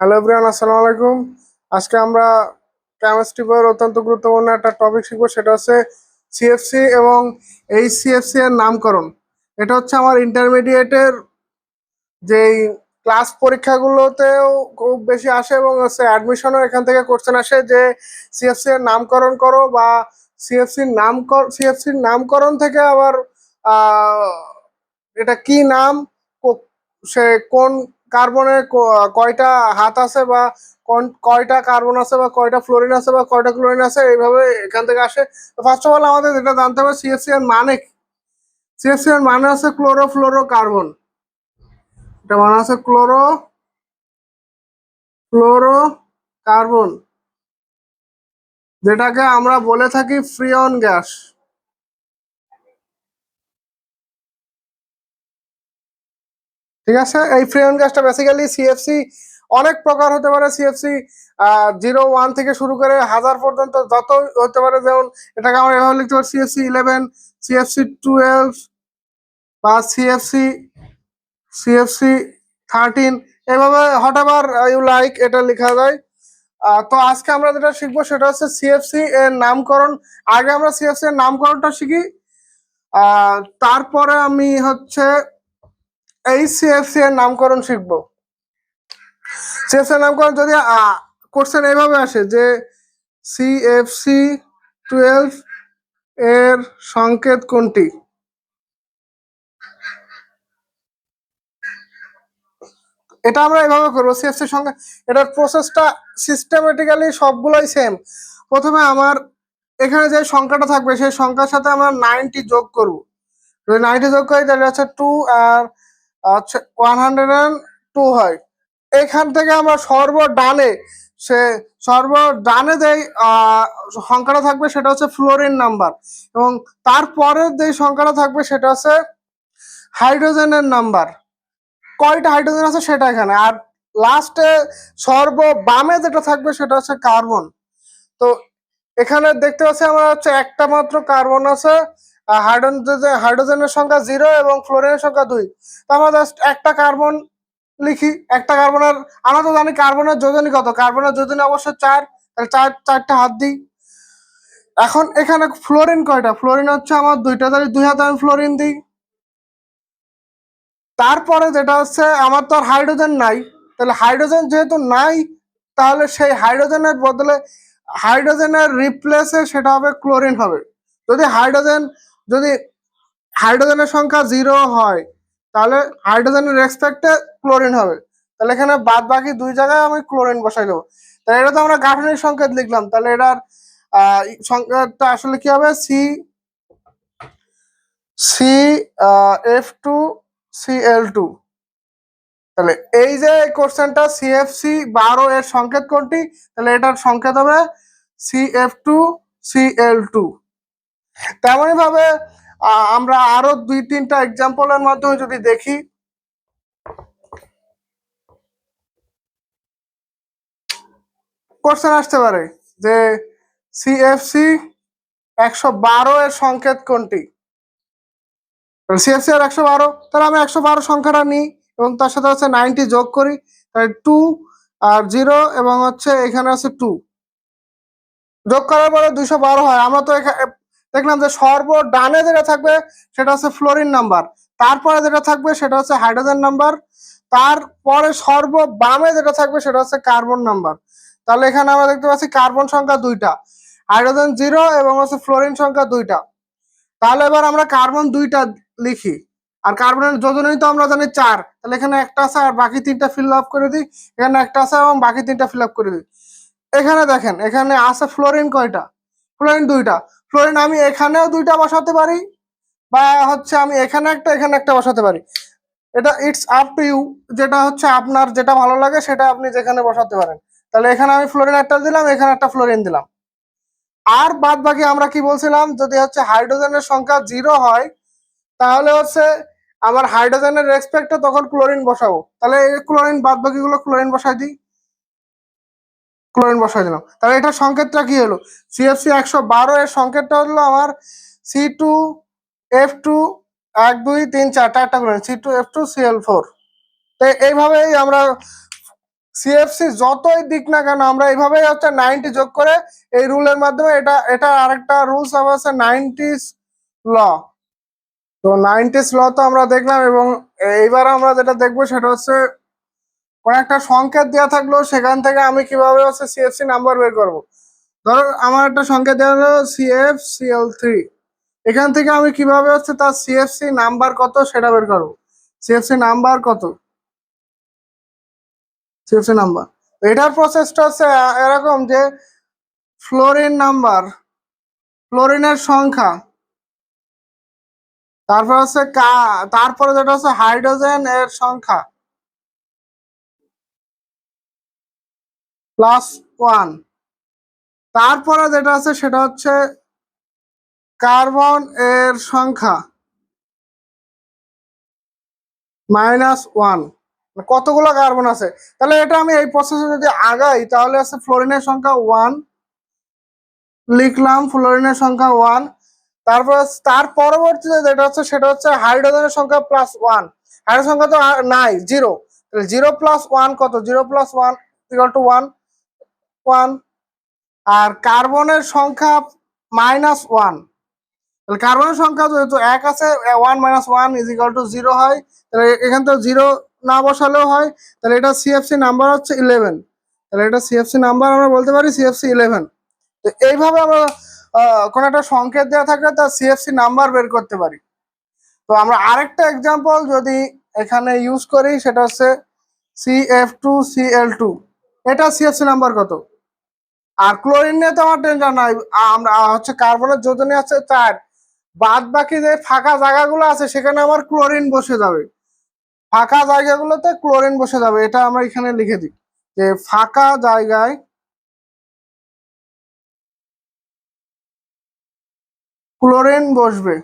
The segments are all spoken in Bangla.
হ্যালো এভরিওয়ান, আসসালামু আলাইকুম। আজকে আমরা কেমিস্ট্রি বইয়ের অত্যন্ত গুরুত্বপূর্ণ একটা টপিক শিখব, সেটা হচ্ছে সিএফসি এবং এই সিএফসি এর নামকরণ। এটা হচ্ছে আমার ইন্টারমিডিয়েটের যেই ক্লাস পরীক্ষাগুলোতেও খুব বেশি আসে এবং হচ্ছে অ্যাডমিশনও এখান থেকে কোশ্চেন আসে যে সিএফসি এর নামকরণ করো বা সিএফসির নাম সিএফসির নামকরণ থেকে আবার এটা কি নাম সে কোন কার্বনে কয়টা হাত আছে বা কয়টা কার্বন আছে বা কয়টা ফ্লোরিন আছে বা কয়টা ক্লোরিন আছে, এইভাবে এখান থেকে আসে। ফার্স্ট অফ অল আমাদের যেটা জানতে হবে সিএফসি এর মানে সিএফসি এর মানে আছে ক্লোরো ফ্লোরো কার্বন এটা মানে আছে ক্লোরো ক্লোরো কার্বন যেটাকে আমরা বলে থাকি ফ্রিয়ন গ্যাস ঠিক আছে? এই ফ্রিয়ন গ্যাসটা বেসিক্যালি সিএফসি অনেক প্রকার হতে পারে। সিএফসি জিরো ওয়ান থেকে শুরু করে হাজার পর্যন্ত যত হতে পারে যেমন এটাকে আমরা এভাবে লিখতে পারি সিএফসি ইলেভেন সিএফসি টুয়েলভ বা সিএফসি সিএফসি থার্টিন এভাবে হট এভার ইউ লাইক এটা লেখা যায়। তো আজকে আমরা যেটা শিখব সেটা হচ্ছে সিএফসি এর নামকরণ। আগে আমরা সিএফসি এর নামকরণটা শিখি। তারপরে আমি হচ্ছে এই সিএফসি এর নামকরণ শিখব। সিএফসি এর নামকরণ যদি কোশ্চেন এইভাবে আসে যে সিএফসি টুয়েলভ এর সংকেত কোনটি? এটা আমরা এভাবে করব। সিএফসি সঙ্গে, এটার প্রসেসটা সিস্টেমেটিক্যালি সবগুলোই সেম প্রথমে আমার এখানে যে সংখ্যাটা থাকবে, সেই সংখ্যার সাথে আমরা নাইনটি যোগ করব। যদি নাইনটি যোগ করি, তাহলে হচ্ছে টু আর হচ্ছে ওয়ান হান্ড্রেড অ্যান্ড টু হয়। এখান থেকে আমরা সর্ব ডানে সে সর্ব ডানে যেই সংখ্যাটা থাকবে সেটা হচ্ছে ফ্লোরিন নাম্বার এবং তারপরের যে সংখ্যাটা থাকবে সেটা হচ্ছে হাইড্রোজেনের নাম্বার কয়টা হাইড্রোজেন আছে সেটা এখানে। আর লাস্টে সর্ব বামে যেটা থাকবে সেটা হচ্ছে কার্বন তো এখানে দেখতে পাচ্ছি আমরা হচ্ছে একটা মাত্র কার্বন আছে। হাইড্রোজেন হাইড্রোজেনের সংখ্যা জিরো এবং ফ্লোরিনের সংখ্যা দুই। আমরা জাস্ট একটা কার্বন লিখি। একটা কার্বনের আমরা তো জানি কার্বনের যোজনী কত? কার্বনের যোজনী অবশ্য চার। চার, চারটা হাত দিই। এখন এখানে ফ্লোরিন কয়টা? ফ্লোরিন হচ্ছে আমার দুইটা। তাহলে দুই হাত আমি ফ্লোরিন দিই। তারপরে যেটা হচ্ছে, আমার তো আর হাইড্রোজেন নাই। তাহলে হাইড্রোজেন যেহেতু নাই, তাহলে সেই হাইড্রোজেনের বদলে হাইড্রোজেনের রিপ্লেসে সেটা হবে ক্লোরিন হবে। যদি হাইড্রোজেন যদি হাইড্রোজেনের সংখ্যা জিরো হয়, তাহলে হাইড্রোজেনের রেসপেক্টে ক্লোরিন হবে। তাহলে এখানে বাদ বাকি দুই জায়গায় আমি ক্লোরিন বসাই দেবো। তাহলে এটা তো আমরা গাঠনিক সংকেত লিখলাম। তাহলে এটার সংকেতটা আসলে কি হবে? C C F two C L two তাহলে এই যে কোশ্চেনটা সিএফসি বারো এর সংকেত কোনটি? তাহলে এটার সংকেত হবে C F two CL two তেমনই ভাবে আমরা আরও দুই তিনটা এক্সাম্পলের মাধ্যমে যদি দেখি। কোশ্চেন আসতে পারে যে সিএফসি একশো বারো এর সংকেত কোনটি? সিএফসি আর একশো বারো, তাহলে আমি একশো বারো সংখ্যাটা নিই এবং তার সাথে হচ্ছে নাইনটি যোগ করি, তাহলে টু আর জিরো এবং হচ্ছে এখানে আছে টু। যোগ করার পরে দুইশো বারো হয়। আমরা তো দেখলাম যে সর্ব ডানে যেটা থাকবে সেটা হচ্ছে ফ্লোরিন নাম্বার তারপরে যেটা থাকবে সেটা হচ্ছে হাইড্রোজেন নাম্বার তারপরে সর্ব বামে যেটা থাকবে সেটা হচ্ছে কার্বন নাম্বার তাহলে এখানে আমরা দেখতে পাচ্ছি কার্বন সংখ্যা দুইটা হাইড্রোজেন জিরো এবং হচ্ছে ফ্লোরিন সংখ্যা দুইটা। তাহলে এবার আমরা কার্বন দুইটা লিখি। আর কার্বনের যোজনই তো আমরা জানি চার। তাহলে এখানে একটা আছে আর বাকি তিনটা ফিল আপ করে দিই। এখানে একটা আছে এবং বাকি তিনটা ফিল আপ করে দিই। এখানে দেখেন, এখানে আছে ফ্লোরিন কয়টা? ফ্লোরিন দুইটা। ফ্লোরিন আমি এখানেও দুইটা বসাতে পারি বা হচ্ছে আমি এখানে একটা এখানে একটা বসাতে পারি। এটা ইটস আপ টু ইউ যেটা হচ্ছে আপনার যেটা ভালো লাগে সেটা আপনি যেখানে বসাতে পারেন। তাহলে এখানে আমি ফ্লোরিন একটা দিলাম, এখানে একটা ফ্লোরিন দিলাম। আর বাদ বাকি আমরা কি বলছিলাম, যদি হচ্ছে হাইড্রোজেনের সংখ্যা জিরো হয়, তাহলে হচ্ছে আমার হাইড্রোজেনের রেসপেক্টে তখন ক্লোরিন বসাবো। তাহলে ক্লোরিন বাদ বাকি গুলো ক্লোরিন বসাই দিই। ক্লোরিন বসাই দিলাম। তাহলে এটার সংকেতটা কি হলো? সিএফসি একশো বারো এর সংকেতটা হলো আমার সি টু এফ টু এক দুই, তিন, চার, চারটা chlorine C two F two CL four তো এইভাবেই আমরা সিএফসি যতই দিক না কেন, আমরা এইভাবেই হচ্ছে নাইনটি যোগ করে এই রুলের মাধ্যমে এটা এটা আরেকটা রুলস আবার আছে নাইনটিস ল তো নাইনটিস ল তো আমরা দেখলাম এবং এইবার আমরা যেটা দেখব সেটা হচ্ছে কোন একটা সংকেত দেওয়া থাকল, সেখান থেকে আমি কীভাবে হচ্ছে সিএফসি নাম্বার বের করব? ধরো আমার একটা সংকেত দেওয়া হলো সিএফ সিএল থ্রি এখান থেকে আমি কীভাবে হচ্ছে তার সিএফসি নাম্বার কত সেটা বের করব? সিএফসি নাম্বার কত? সিএফসি নাম্বার এটার প্রসেসটা হচ্ছে এরকম যে ফ্লোরিন নাম্বার ফ্লোরিনের সংখ্যা, তারপর হচ্ছে কা, তারপরে যেটা হচ্ছে হাইড্রোজেন এর সংখ্যা প্লাস ওয়ান। তারপরে যেটা আছে সেটা হচ্ছে কার্বন এর সংখ্যা মাইনাস ওয়ান। কতগুলো কার্বন আছে? তাহলে এটা আমি এই প্রসেসে যদি আগাই, তাহলে আছে ফ্লোরিনের সংখ্যা ওয়ান। লিখলাম ফ্লোরিনের সংখ্যা ওয়ান। তারপর, তার পরবর্তীতে যেটা হচ্ছে সেটা হচ্ছে হাইড্রোজেনের সংখ্যা প্লাস ওয়ান। হাইড্রোজেন সংখ্যা তো নাই, জিরো। জিরো প্লাস ওয়ান কত? Zero plus one equal two one one আর কার্বনের সংখ্যা মাইনাস ওয়ান তাহলে কার্বনের সংখ্যা যেহেতু এক আছে one minus one is equal two zero হয়, তাহলে এখান থেকে জিরো না বসালেও হয়, তাহলে এটা সিএফসি নাম্বার হচ্ছে ইলেভেন তাহলে এটা সিএফসি নাম্বার আমরা বলতে পারি সিএফসি ইলেভেন তো এইভাবে আমরা কোনো একটা সংকেত দেওয়া থাকলে তার সিএফসি নাম্বার বের করতে পারি। তো আমরা আরেকটা এক্সাম্পল যদি এখানে ইউজ করি, সেটা হচ্ছে সিএফ টু সিএল টু এটা সিএফসি নাম্বার কত? আর ক্লোরিন নিয়ে তো আমার টেনশন নাই। আমরা হচ্ছে কার্বনের যোজনী আছে চার। বাদ বাকি যে ফাঁকা জায়গাগুলো আছে, সেখানে আমার ক্লোরিন বসে যাবে। ফাঁকা জায়গাগুলোতে ক্লোরিন বসে যাবে, এটা আমরা এখানে লিখে দিই। যে ফাঁকা জায়গায় ক্লোরিন বসবে।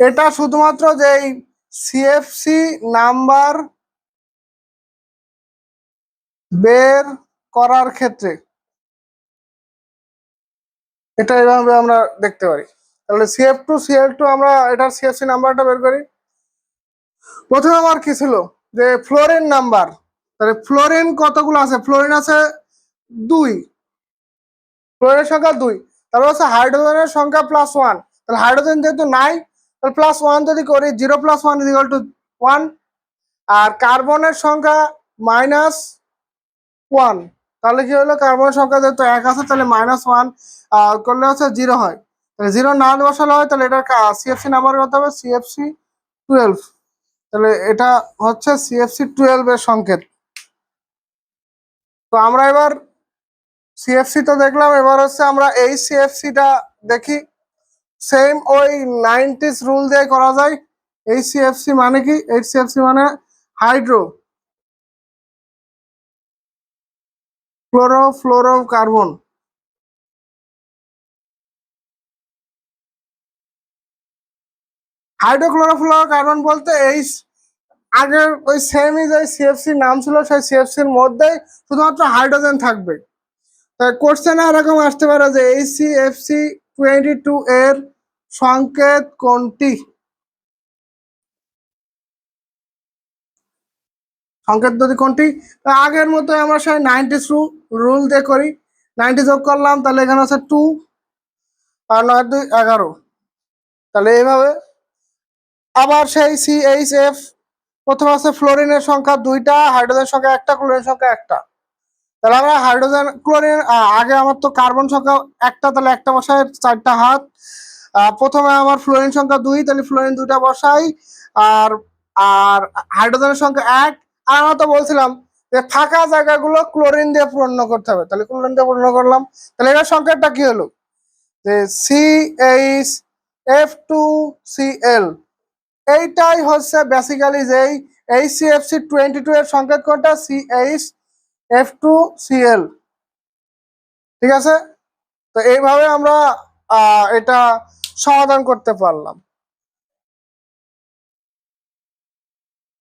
এটা শুধুমাত্র যেই সিএফসি নাম্বার বের করার ক্ষেত্রে। এটা এইভাবে আমরা দেখতে পারি। তাহলে সিএফ টু সিএল টু আমরা এটার সিএফসি নাম্বারটা বের করি। প্রথমে আমার কি ছিল? যে ফ্লোরিন নাম্বার তাহলে ফ্লোরিন কতগুলো আছে? ফ্লোরিন আছে দুই। ফ্লোরিনের সংখ্যা দুই। তারপর হচ্ছে হাইড্রোজেনের সংখ্যা প্লাস ওয়ান তাহলে হাইড্রোজেন যেহেতু নাই, তাহলে প্লাস ওয়ান যদি করি zero plus one equal two one আর কার্বনের সংখ্যা মাইনাস ওয়ান তাহলে কি হলো? কার্বনের সংখ্যা যেহেতু এক আছে, তাহলে মাইনাস ওয়ান করলে হচ্ছে জিরো হয়। তাহলে জিরো না বসালে হয়, তাহলে এটার সিএফসি নাম্বার কত হবে সিএফসি টুয়েলভ তাহলে এটা হচ্ছে সিএফসি টুয়েলভ এর সংকেত। তো আমরা এবার সিএফসি তো দেখলাম, এবার হচ্ছে আমরা এই সিএফসিটা দেখি। সেম ওই নাইনটিস রুল দিয়ে করা যায়। এই সিএফসি মানে কি? এই সিএফসি মানে hydrochlorofluorocarbon hydrochlorofluorocarbon বলতে এই আগের ওই সেমই যে সিএফসি নাম ছিল, সেই সিএফসির মধ্যেই শুধুমাত্র হাইড্রোজেন থাকবে। কোশ্চেনে এরকম আসতে পারে যে এই সিএফসি টোয়েন্টি টু এর সংকেত কোনটি? সংকেত যদি কোনটি আগের মতো আমরা সেই নাইনটি রুল দিয়ে করি। নাইনটি যোগ করলাম, তাহলে এখানে আছে টু আর নয় দুই এগারো। তাহলে এইভাবে আবার সেই সি এইচ এফ প্রথমে আছে ফ্লোরিনের সংখ্যা দুইটা হাইড্রোজেন সংখ্যা একটা ক্লোরিন সংখ্যা একটা। তাহলে আমরা হাইড্রোজেন ক্লোরিন আগে আমার তো কার্বন সংখ্যা একটা, তাহলে একটা বসাই, চারটা হাত। প্রথমে আমার ফ্লোরিন সংখ্যা দুই, তাহলে ফ্লোরিন দুইটা বসাই। আর আর হাইড্রোজেনের সংখ্যা এক আর আমরা তো বলছিলাম যে ফাঁকা জায়গাগুলো ক্লোরিন দিয়ে পূর্ণ করতে হবে। তাহলে ক্লোরিন দিয়ে পূর্ণ করলাম। তাহলে এটার সংকেতটা কি হলো? যে C H F two C L এইটাই হচ্ছে বেসিক্যালি যেই H C F C twenty two এর সংকেত কোনটা? C H F two C L ঠিক আছে? তো এইভাবে আমরা এটা সমাধান করতে পারলাম।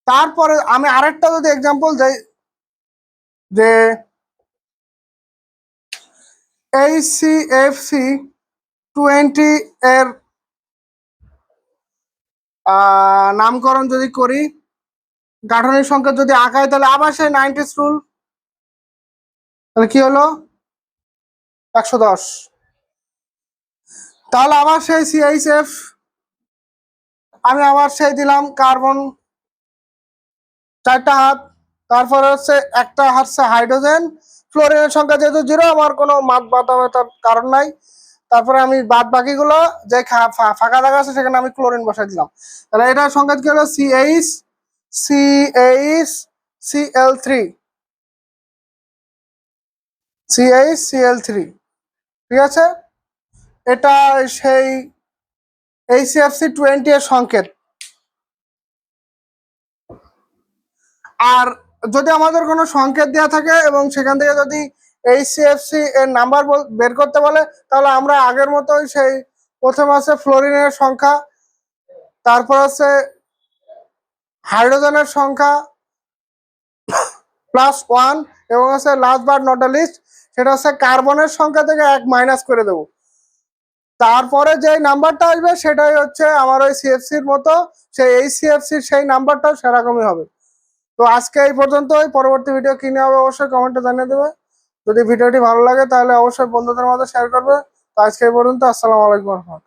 তারপরে আমি আরেকটা যদি এক্সাম্পল দেই, যে H C F C twenty এর নামকরণ যদি করি গাঠনিক সংকেত যদি আঁকাই তাহলে আবার সেই নাইনটিস রুল তাহলে কি হলো? একশো দশ। তাহলে আবার সেই সিএইচএফ আমি আবার সেই দিলাম কার্বন চারটা হাত, তারপর হচ্ছে একটা হচ্ছে হাইড্রোজেন, ফ্লোরিনের সংখ্যা যেহেতু জিরো আমার কোনো মাত বাতাবাতার কারণ নাই। তারপরে আমি বাদ বাকিগুলো যে ফাঁকা জায়গা আছে সেখানে আমি ক্লোরিন বসাই দিলাম। তাহলে এটার সংখ্যা কি হলো? CH CH CL three CH CL three ঠিক আছে? এটা সেই এইচসিএফসি টোয়েন্টি এর সংকেত। আর যদি আমাদের কোনো সংকেত দেওয়া থাকে এবং সেখান থেকে যদি এইচসিএফসি এর নাম্বার বের করতে বলে, তাহলে আমরা আগের মতোই সেই প্রথম আছে ফ্লোরিনের সংখ্যা, তারপর আছে হাইড্রোজেনের সংখ্যা প্লাস ওয়ান এবং আছে লাস্ট বার নট লিস্ট সেটা হচ্ছে কার্বনের সংখ্যা থেকে এক মাইনাস করে দেবো। তারপরে যে নাম্বারটা আসবে, সেটাই হচ্ছে আমার ওই সিএফসির মতো, সেই এই সিএফসির সেই নাম্বারটাও সেরকমই হবে। তো আজকে এই পর্যন্ত ওই পরবর্তী ভিডিও কিনে হবে অবশ্যই কমেন্টে জানিয়ে দেবে। যদি ভিডিওটি ভালো লাগে তাহলে অবশ্যই বন্ধুদের মধ্যে শেয়ার করবে। তো আজকে এই পর্যন্ত, আসসালামু আলাইকুম রহমতুল্লাহ।